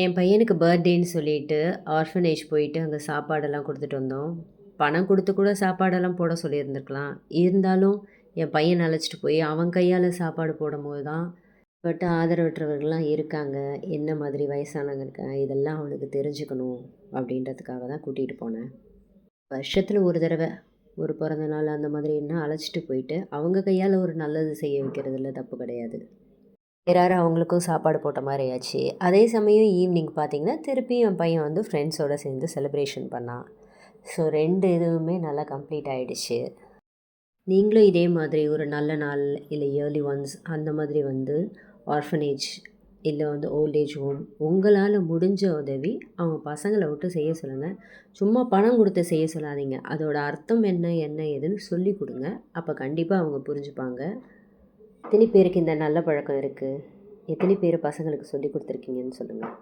என் பையனுக்கு பர்த்டேன்னு சொல்லிட்டு ஆர்ஃபனேஜ் போயிட்டு அங்கே சாப்பாடெல்லாம் கொடுத்துட்டு வந்தோம். பணம் கொடுத்து கூட சாப்பாடெல்லாம் போட சொல்லியிருந்துருக்கலாம். இருந்தாலும் என் பையன் அழைச்சிட்டு போய் அவன் கையால் சாப்பாடு போடும்போது தான் பட் ஆதரவற்றவர்கள்லாம் இருக்காங்க. என்ன மாதிரி வயசானவங்க இருக்காங்க? இதெல்லாம் அவனுக்கு தெரிஞ்சுக்கணும் அப்படின்றதுக்காக தான் கூட்டிகிட்டு போனேன். வருஷத்தில் ஒரு தடவை ஒரு பிறந்த நாள் அந்த மாதிரி என்ன அழைச்சிட்டு போயிட்டு அவங்க கையால் ஒரு நல்லது செய்ய வைக்கிறதுல தப்பு கிடையாது. வேறாரு அவங்களுக்கும் சாப்பாடு போட்ட மாதிரி ஆச்சு. அதே சமயம் ஈவினிங் பார்த்தீங்கன்னா திருப்பி என் பையன் வந்து ஃப்ரெண்ட்ஸோடு சேர்ந்து செலிப்ரேஷன் பண்ணான் ஸோ ரெண்டு இதுவுமே நல்லா கம்ப்ளீட் ஆகிடுச்சு நீங்களும் இதே மாதிரி ஒரு நல்ல நாள் இல்லை இயர்லி ஒன்ஸ் அந்த மாதிரி வந்து ஆர்ஃபனேஜ் இல்லை வந்து ஓல்டேஜ் ஹோம் உங்களால் முடிஞ்ச உதவி அவங்க பசங்களை விட்டு செய்ய சொல்லுங்கள் சும்மா பணம் கொடுத்து செய்ய சொல்லாதீங்க. அதோட அர்த்தம் என்ன என்ன ஏதுன்னு சொல்லி கொடுங்க. அப்போ கண்டிப்பாக அவங்க புரிஞ்சுப்பாங்க. எத்தனை பேருக்கு இந்த நல்ல பழக்கம் இருக்குது எத்தனை பேர் பசங்களுக்கு சொல்லி கொடுத்துருக்கீங்கன்னு சொல்லுங்கள்